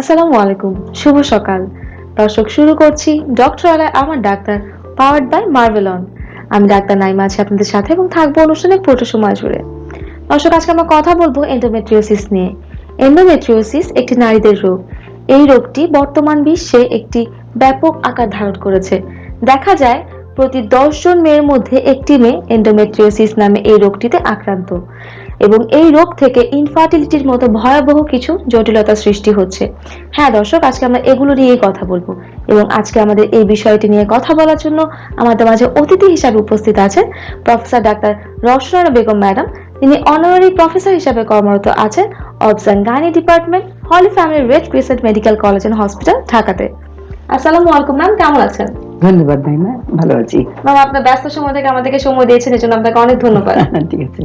আসসালামু আলাইকুম, শুভ সকাল। দর্শক, শুরু করছি ডক্টর আলায় আমার ডাক্তার পাওয়ার্ড বাই মার্ভেলন। আমি ডাক্তার নাইমা আছি আপনাদের সাথে এবং থাকব অনুষ্ঠানে পুরোটা সময় জুড়ে। দর্শক, আজকে আমরা কথা বলব এন্ডোমেট্রিওসিস নিয়ে। এন্ডোমেট্রিওসিস একটি নারীদের রোগ। এই রোগটি বর্তমান বিশ্বে একটি ব্যাপক আকার ধারণ করেছে। দেখা যায়, প্রতি দশজন মেয়ের মধ্যে একটি মেয়ে এন্ডোমেট্রিওসিস নামে এই রোগটিতে আক্রান্ত। এবং এই রোগ থেকে ইনফার্টিলিটির মতো ভয়াবহ কিছু জটিলতা সৃষ্টি হচ্ছে। হ্যাঁ দর্শক, আজকে আমরা এগুলো নিয়েই কথা বলব এবং আজকে আমাদের এই বিষয়টি নিয়ে কথা বলার জন্য আমাদের মাঝে অতিথি হিসাবে উপস্থিত আছেন professor doctor Roshna Begum madam. তিনি অনারারি প্রফেসর হিসাবে কর্মরত আছেন অবসান gynae department holy family red crescent medical college and hospital ঢাকাতে। আসসালামু আলাইকুম ম্যাম, কেমন আছেন? ধন্যবাদ নাইমা ভালো আছি। ম্যাম আপনার ব্যস্ত সময় থেকে আমাদেরকে সময় দিয়েছেন এর জন্য আপনাকে অনেক ধন্যবাদ। ঠিক আছে।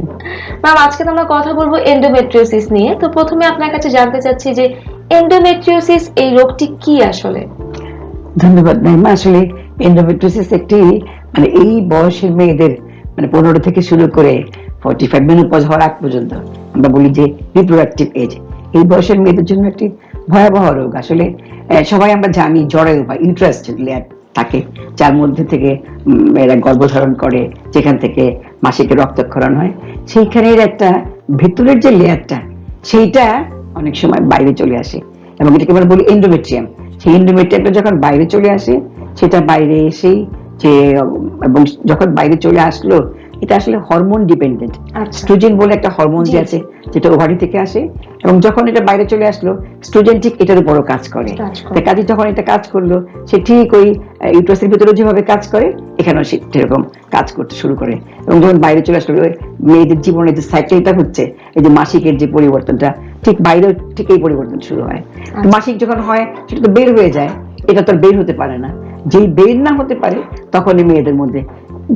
ম্যাম আজকে আমরা কথা বলব এন্ডোমেট্রিওসিস নিয়ে। তো প্রথমে আপনার কাছে জানতে চাচ্ছি যে এন্ডোমেট্রিওসিস এই রোগটি কি আসলে? ধন্যবাদ নাইমা আসলে এন্ডোমেট্রোসিস একটি মানে এই বয়সের মেয়েদের মানে পনেরো থেকে শুরু করে ফর্টি ফাইভ মেনোপজ হওয়ার আগ পর্যন্ত আমরা বলি যে রিপ্রোডাক্টিভ এজ এই বয়সের মেয়েদের জন্য একটি ভয়াবহ রোগ। আসলে সবাই আমরা জানি জরায়ু বা ইন্টারেস্ট লেয়ার থাকে, যার মধ্যে থেকে এরা গর্ভধারণ করে, যেখান থেকে মাসিকে রক্তক্ষরণ হয়। সেইখানের একটা ভেতরের যে লেয়ারটা, সেইটা অনেক সময় বাইরে চলে আসে। এবং এটাকে আমরা বলি এন্ডোমেট্রিয়াম সেই এন্ডোমেট্রিয়ামটা যখন বাইরে চলে আসে, সেটা বাইরে এসেই যে, এবং যখন বাইরে চলে আসলো এটা আসলে হরমোন ডিপেন্ডেন্ট স্ট্রোজেন বলে একটা হরমোন যে আছে যেটা ওভারি থেকে আসে এবং যখন এটা বাইরে চলে আসলো স্ট্রোজেন ঠিক এটার উপরও কাজ করে। কাজ যখন এটা কাজ করল সে ঠিক ওই ইউট্রাসের ভিতরে যেভাবে কাজ করে এখানেও সে সেরকম কাজ করতে শুরু করে। এবং যখন বাইরে চলে আসলো মেয়েদের জীবনে যে সাইকেলটা হচ্ছে এই যে মাসিকের যে পরিবর্তনটা ঠিক বাইরে ঠিক এই পরিবর্তন শুরু হয়। আচ্ছা। মাসিক যখন হয় সেটা তো বের হয়ে যায় এটা তো আর বের হতে পারে না। যেই বের না হতে পারে তখনই মেয়েদের মধ্যে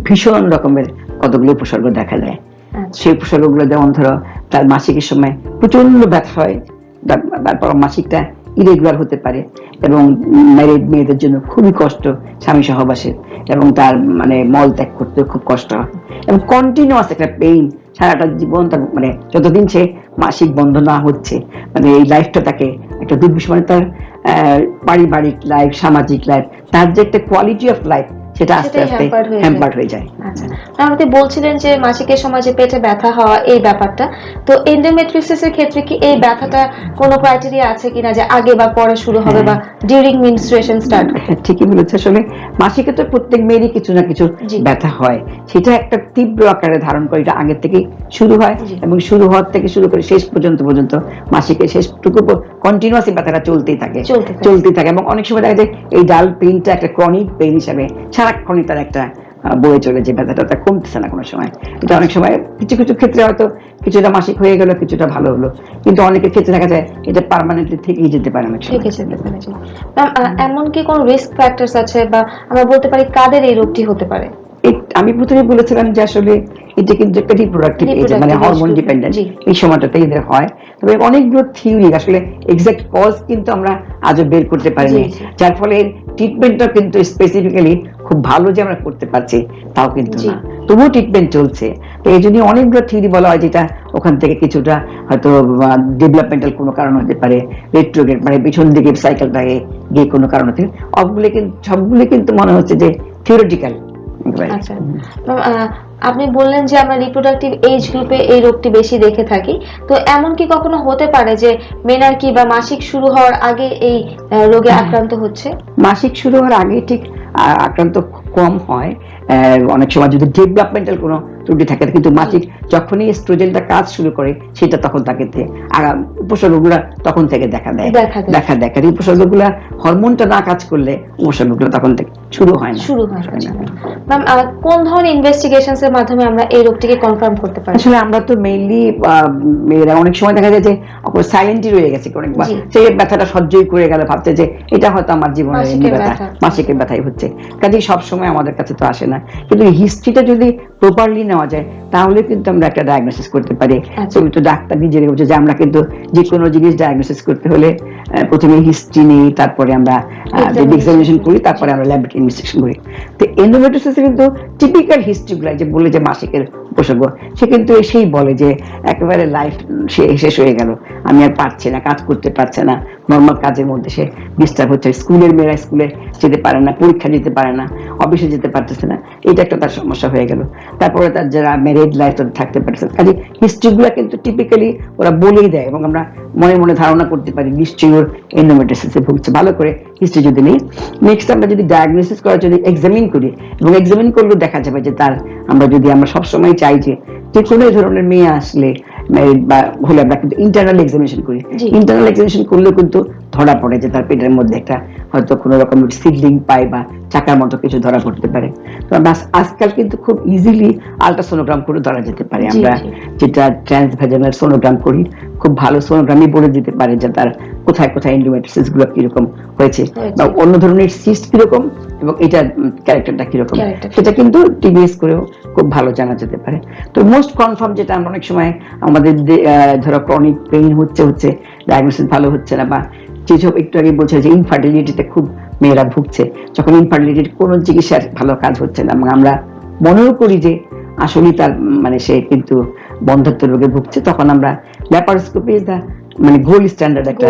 ভীষণ রকমের কতগুলো উপসর্গ দেখা যায়। আচ্ছা। সেই উপসর্গগুলো যেমন ধরো তার মাসিকের সময় প্রচণ্ড ব্যথা হয় তারপর মাসিকটা ইরেগুলার হতে পারে এবং ম্যারিড মেয়েদের জন্য খুবই কষ্ট স্বামী সহবাসের এবং তার মানে মল ত্যাগ করতে খুব কষ্ট হয়। এবং কন্টিনিউয়াস একটা পেইন সারাটা জীবন তার মানে যতদিন সে মাসিক বন্ধ না হচ্ছে মানে এই লাইফটা তাকে একটা দুর্বিষ মানে তার আহ, পারিবারিক লাইফ সামাজিক লাইফ তার যে একটা কোয়ালিটি অফ লাইফ সেটা আস্তে আস্তে hampered হয়ে যায়। হ্যাম্পার্ড হয়ে যায়। আচ্ছা। ম্যাম আপনি বলছিলেন যে মাসিকের সময় যে পেটে ব্যথা হওয়া এই ব্যাপারটা। তো এন্ডোমেট্রিওসিসের ক্ষেত্রে কি এই ব্যথাটা কোনো ক্রাইটেরিয়া আছে কিনা যে আগে বা পরে শুরু হবে বা ডিউরিং মিনস্ট্রুয়েশন স্টার্ট হ্যাঁ, ঠিকই বলেছে আসলে মাসিকে তো প্রত্যেক মেয়েরই কিছু না কিছু ব্যথা হয়। সেটা একটা তীব্র আকারে ধারণ করে। এটা আগের থেকে শুরু হয় এবং শুরু হওয়ার থেকে শুরু করে শেষ পর্যন্ত পর্যন্ত মাসিকের শেষটুকু কন্টিনিউয়াসলি ব্যথাটা চলতেই থাকে। থাকে। চলতেই থাকে। এবং অনেক সময় দেখা যায় এই ডাল পেইনটা একটা ক্রনিক পেইন হিসাবে সারাক্ষণই তার একটা বয়ে চলে যে ব্যথাটা তা কমতেছে না কোনো সময়। এটা অনেক সময় কিছু কিছু ক্ষেত্রে হয়তো কিছুটা মাসিক হয়ে গেল কিছুটা ভালো হলো। কিন্তু অনেকের ক্ষেত্রে দেখা যায় এটা পার্মানেন্টলি থেকেই যেতে পারে অনেক সময়। এমন কি কোনো রিস্ক ফ্যাক্টরস আছে বা আমরা বলতে পারি কাদের এই রোগটি হতে পারে? আমি প্রথমে বলেছিলাম যে আসলে এটা কিন্তু একটা রিপ্রোডাক্টিভ এজ মানে হরমোন ডিপেন্ডেন্ট এই সময়টাতে এদের হয়। তবে অনেকগুলো থিওরি আসলে এক্সাক্ট কজ কিন্তু আমরা আজও বের করতে পারিনি। যার ফলে ট্রিটমেন্টটা কিন্তু স্পেসিফিক্যালি খুব ভালো যে আমরা করতে পারছি তাও কিন্তু না। তবুও ট্রিটমেন্ট চলছে। তো এই জন্য অনেকগুলো থিওরি বলা হয় যেটা ওখান থেকে কিছুটা হয়তো ডেভেলপমেন্টাল কোনো কারণ হতে পারে রেট্রোগেট মানে পিছন দিকে সাইকেলটাকে গিয়ে কোনো কারণ হতে সবগুলো কিন্তু সবগুলো কিন্তু মনে হচ্ছে যে থিওরিটিক্যাল আচ্ছা। আপনি বললেন যে আমরা রিপ্রোডাক্টিভ এজ গ্রুপে এই রোগটি বেশি দেখে থাকি। তো এমন কি কখনো হতে পারে যে মেনার্কি বা মাসিক শুরু হওয়ার আগে এই রোগে আক্রান্ত হচ্ছে? মাসিক শুরু হওয়ার আগে ঠিক আক্রান্ত কম হয় অনেক সময় যদি ডেভেলপমেন্টাল কোনো ত্রুটি থাকে কিন্তু মাসিক যখনই স্ট্রোজেনটা কাজ শুরু করে সেটা তখন তাকে আর উপসর্গগুলা তখন থেকে দেখা দেয় দেখা দেয়। দেখা দেয় কারণ উপসর্গগুলা হরমোনটা না কাজ করলে উপসর্গগুলো তখন থেকে শুরু হয় না শুরু হয় না। ম্যাম কোন ধরনের ইনভেস্টিগেশনস এর মাধ্যমে আমরা এই রোগটিকে কনফার্ম করতে পারি আসলে আমরা তো মেইনলি মেয়েরা অনেক সময় দেখা যায় যে সাইলেন্টই রয়ে গেছে অনেকবার জি। সে ব্যথাটা সহ্যই করে গেল ভাবছে যে এটা হয়তো আমার জীবনের এমনি ব্যথা। মাসিকের ব্যথাই হচ্ছে কাজেই সবসময় আমাদের কাছে তো আসে না কিন্তু হিস্ট্রিটা যদি প্রপারলি নেওয়া যায় তাহলে কিন্তু আমরা একটা ডায়াগনোসিস করতে পারি আচ্ছা। তো ডাক্তার নিজের বলছে যে আমরা কিন্তু যে কোনো জিনিস ডায়াগনোসিস করতে হলে প্রথমে হিস্ট্রি নিই তারপরে আমরা এক্সামিনেশন করি তারপরে আমরা ইনভেস্টিগেশন করি। তো এন্ডোমেট্রোসিস কিন্তু টিপিক্যাল হিস্ট্রিগুলো যে বলে যে মাসিকের উপসর্গ, সে কিন্তু সেই বলে যে একেবারে লাইফ সে, শেষ হয়ে গেল। আমি আর পারছি না, কাজ করতে পারছে না। নর্মাল কাজের মধ্যে সে ডিস্টার্ব হচ্ছে। স্কুলের মেয়েরা স্কুলে যেতে পারে না, পরীক্ষা দিতে পারে না। অফিসে যেতে পারতেছে না। এটা একটা তার সমস্যা হয়ে গেল। তারপরে তার যারা ম্যারিড লাইফ থাকতে পারছে। কাজে হিস্ট্রিগুলো কিন্তু টিপিক্যালি ওরা বলেই দেয় এবং আমরা মনে মনে ধারণা করতে পারি, নিশ্চয়ই ওর এন্ডোমেট্রিসিসে ভুগছে। ভালো করে হিস্ট্রি যদি নেই। নেক্সট আমরা যদি ডায়াগনোসিস করার জন্য এক্সামিন করি এবং এক্সামিন করলেও দেখা যাবে যে তার, আমরা যদি আমরা সবসময় চাই যে যে কোনো ধরনের মেয়ে আসলে married বা হলে আমরা কিন্তু ইন্টারনাল এক্সামিনেশন করি। ইন্টারনাল এক্সামিনেশন করলেও কিন্তু ধরা পড়ে যে তার পেটের মধ্যে একটা হয়তো কোনো রকম সিডলিং পায় বা চাকার মতো কিছু ধরা পড়তে পারে। তো আজকাল কিন্তু খুব ইজিলি আলট্রাসোনোগ্রাম করে ধরা যেতে পারে। আমরা যেটা ট্রান্সভেজনের সোনোগ্রাম করি খুব ভালো সোনোগ্রামই বলে দিতে পারে যে তার কোথায় কোথায় এন্ডোমেট্রিসিসগুলো কীরকম হয়েছে। বা অন্য ধরনের সিস্ট কীরকম এবং এটার ক্যারেক্টারটা কীরকম। সেটা কিন্তু টিবিএস করেও খুব ভালো জানা যেতে পারে। তো মোস্ট কনফার্ম যেটা আমরা অনেক সময় আমাদের ধরো ক্রনিক পেইন হচ্ছে হচ্ছে ডায়াগনোসিস ভালো হচ্ছে না বা যেসব একটু আগে বলছে যে ইনফার্টিলিটিতে খুব মেয়েরা ভুগছে যখন ইনফার্টিলিটির কোনো চিকিৎসার ভালো কাজ হচ্ছে না। এবং আমরা মনেও করি যে আসলেই তার মানে সে কিন্তু বন্ধত্ব রোগে ভুগছে তখন আমরা ল্যাপারোস্কোপি ইজ দ্য মানে গোল্ড স্ট্যান্ডার্ড একটা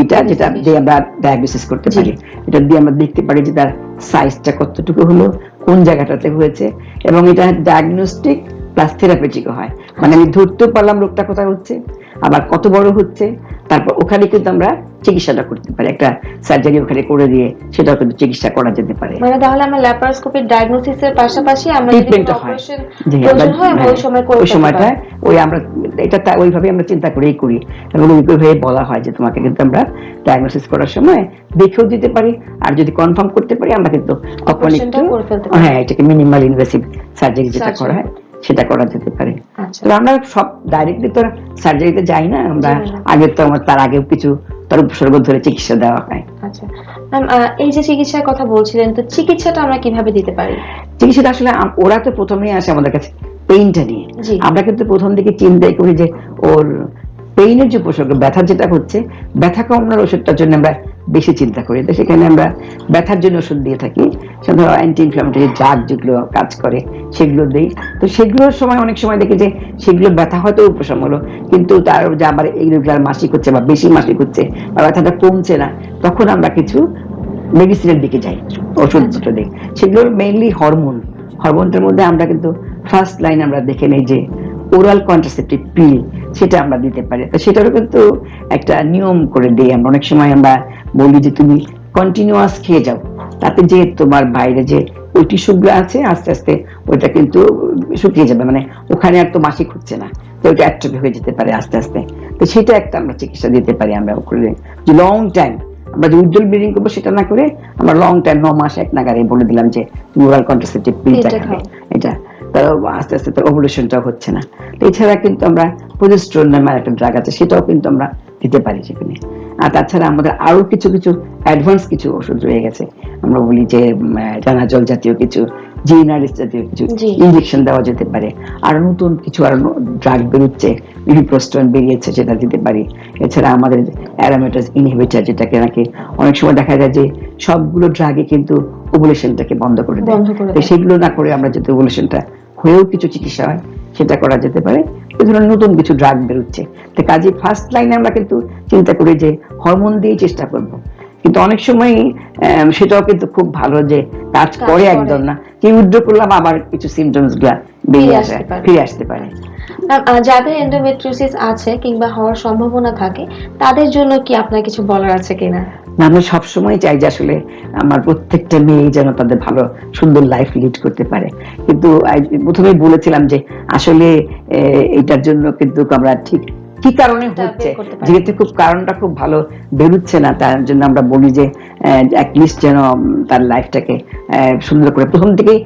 এটা যেটা দিয়ে আমরা ডায়াগনোসিস করতে পারি। এটা দিয়ে আমরা দেখতে পারি যে তার সাইজটা কতটুকু হলো কোন জায়গাটাতে হয়েছে এবং এটা ডায়াগনস্টিক প্লাস থেরাপিটিকও হয়। মানে আমি ধরতেও পারলাম রোগটা কোথায় হচ্ছে আবার কত বড় হচ্ছে তারপর ওখানে কিন্তু আমরা চিকিৎসাটা করতে পারি। একটা সার্জারি ওখানে করে দিয়ে সেটাও কিন্তু চিকিৎসা করা যেতে পারে। মানে তাহলে আমরা ল্যাপারোস্কোপিক ডায়াগনোসিসের পাশাপাশি আমরা ট্রিটমেন্ট হয়। ওই হ্যাঁ, সময় করে ওই সময়টা ওই আমরা এটা ওইভাবে আমরা চিন্তা করেই করি। এবং ওইভাবে বলা হয় যে তোমাকে কিন্তু আমরা ডায়াগনোসিস করার সময় দেখেও দিতে পারি আর যদি কনফার্ম করতে পারি আমরা কিন্তু তখন একটু করে ফেলতে পারি। হ্যাঁ এটাকে মিনিমাল ইনভেসিভ সার্জারি যেটা করা হয় সেটা করা যেতে পারে। আমরা সব ডাইরেক্টলি তো সার্জারিতে যাই না? আমরা আগে তো আমার তার আগেও কিছু তার উপসর্গ ধরে চিকিৎসা দেওয়া হয়। আচ্ছা। এই যে চিকিৎসার কথা বলছিলেন তো চিকিৎসাটা আমরা কীভাবে দিতে পারি? চিকিৎসাটা আসলে ওরা তো প্রথমেই আসে আমাদের কাছে পেইনটা নিয়ে। আমরা কিন্তু প্রথম দিকে চিন্তাই করি যে ওর পেইনের যে উপসর্গ ব্যথা যেটা হচ্ছে, ব্যথা কমানোর ওষুধটার জন্য আমরা বেশি চিন্তা করি। সেখানে আমরা ব্যথার জন্য ওষুধ দিয়ে থাকি। সেটা অ্যান্টি ইনফ্লামেটরি ড্রাগ যেগুলো কাজ করে, সেগুলো দিই। তো সেগুলোর সময় অনেক সময় দেখি যে, সেগুলো ব্যথা হয়তো উপশম হলো। কিন্তু তার যে আবার ইরেগুলার মাসিক হচ্ছে বা বেশি মাসিক হচ্ছে বা ব্যথাটা কমছে না, তখন আমরা কিছু মেডিসিনের দিকে যাই, ওষুধপত্র দিই। সেগুলো মেইনলি হরমোন হরমোনটার মধ্যে আমরা কিন্তু ফার্স্ট লাইন আমরা দেখে নেই যে ওরাল কন্ট্রাসেপটিভ পিল সেটা আমরা দিতে পারি। তো সেটারও কিন্তু একটা নিয়ম করে দিই আমরা। অনেক সময় আমরা বলি যে তুমি কন্টিনিউয়াস খেয়ে যাও। তাতে যে তোমার বাইরে যে ওই টিস্যুগুলো আছে আস্তে আস্তে ওইটা কিন্তু শুকিয়ে যাবে। মানে ওখানে আর তো মাসিক হচ্ছে না। তো ওইটা অ্যাট্রফি হয়ে যেতে পারে আস্তে আস্তে। তো সেটা একটা আমরা চিকিৎসা দিতে পারি আমরা করে। যে লং টাইম আমরা যে উজ্জ্বল ব্লিডিং করব সেটা না করে আমরা লং টাইম ন মাস এক নাগারে বলে দিলাম যে তুমি ওরাল কন্ট্রাসেপটিভ পিলটা খাবে। এটা। তার আস্তে আস্তে তার ওভুলেশনটাও হচ্ছে না। এছাড়া কিন্তু আমরা প্রজেস্ট্রন নামে একটা ড্রাগ আছে, সেটাও কিন্তু আমরা দিতে পারি সেখানে। আর তাছাড়া আমাদের আরও কিছু কিছু অ্যাডভান্স কিছু ওষুধ রয়ে গেছে। আমরা বলি যে রানা জল জাতীয় কিছু জিনারিস জাতীয় কিছু জি। ইনজেকশন দেওয়া যেতে পারে। আর নতুন কিছু আর ড্রাগ বেরোচ্ছে বিভিপ্রস্টন বেরিয়েছে সেটা দিতে পারি। এছাড়া আমাদের অ্যারামেটাস ইনহিবিটার যেটাকে নাকি অনেক সময় দেখা যায় যে সবগুলো ড্রাগে কিন্তু ওভুলেশনটাকে বন্ধ করে দেয়। সেগুলো না করে আমরা যদি ওভুলেশনটা হয়েও কিছু চিকিৎসা হয় সেটা করা যেতে পারে। এই ধরনের নতুন কিছু ড্রাগ বেরোচ্ছে। তো কাজে ফার্স্ট লাইনে আমরা কিন্তু চিন্তা করি যে হরমোন দিয়ে চেষ্টা করব। কিন্তু অনেক সময় সেটাও কিন্তু খুব ভালো যে কাজ করে। একদম না কি উইথড্র করলাম আবার কিছু সিমটমসগুলা বেরিয়ে আসে আসতে পারে। ফিরে আসতে পারে যাদের এন্ডোমেট্রিওসিস আছে কিংবা হওয়ার সম্ভাবনা থাকে তাদের জন্য কি আপনার কিছু বলার আছে কিনা না, আমরা সবসময় চাই যে আসলে আমার প্রত্যেকটা মেয়ে যেন তাদের ভালো সুন্দর লাইফ লিড করতে পারে কিন্তু প্রথমেই বলেছিলাম যে আসলে এটার জন্য কিন্তু আমরা ঠিক কি কারণে হচ্ছে। যেহেতু খুব কারণটা খুব ভালো বেরোচ্ছে না তার জন্য আমরা বলি যে অ্যাটলিস্ট যেন তার লাইফটাকে সুন্দর করে। প্রথম থেকেই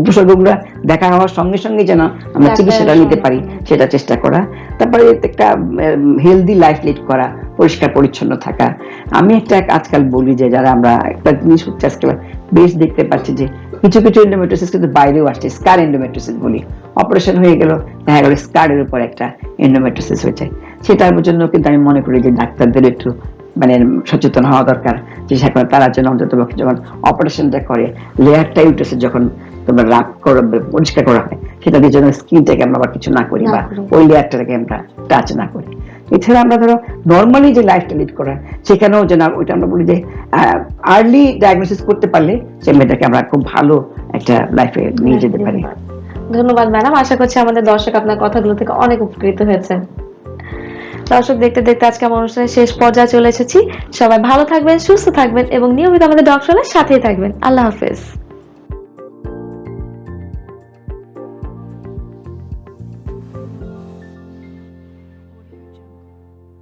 উপসর্গগুলো দেখা হওয়ার সঙ্গে সঙ্গে যেন আমরা চিকিৎসাটা নিতে পারি সেটা চেষ্টা করা। তারপরে একটা হেলদি লাইফ লিড করা পরিষ্কার পরিচ্ছন্ন থাকা। আমি একটা আজকাল বলি যে যারা আমরা একটা জিনিস হচ্ছে আজকাল বেশ দেখতে পাচ্ছি যে কিছু কিছু এন্ডোমেট্রোসিস কিন্তু বাইরেও আসছে স্কার এন্ডোমেট্রোসিস বলি। অপারেশন হয়ে গেল দেখা গেল স্কার্ডের উপর একটা এন্ডোমেট্রোসিস হয়েছে। সেটার জন্য কিন্তু আমি মনে করি যে ডাক্তারদের একটু মানে সচেতন হওয়া দরকার। যে সেখানে তারা যেন অন্তত পক্ষে যখন অপারেশনটা করে লেয়ারটা ইউটেসে যখন তোমরা রাগ করা পরিষ্কার করা হয় সেটা দিয়ে যেন স্কিনটাকে আমরা আবার কিছু না করি বা ওই লেয়ারটাকে আমরা টাচ না করি। এছাড়া আমরা ধরো নর্মালি যে লাইফটা লিড করা সেখানেও যেন ওইটা আমরা বলি যে আর্লি ডায়াগনোসিস করতে পারলে সে মেয়েটাকে আমরা খুব ভালো একটা লাইফে নিয়ে যেতে পারি। ধন্যবাদ, ম্যাডাম। আশা করছি আমাদের দর্শক আপনার কথাগুলো থেকে অনেক উপকৃত হয়েছে। দর্শক, দেখতে দেখতে আজকে আমার অনুষ্ঠানের শেষ পর্যায়ে চলে এসেছি। সবাই ভালো থাকবেন, সুস্থ থাকবেন এবং নিয়মিত আমাদের ডক্টরের সাথেই থাকবেন। আল্লাহ হাফেজ।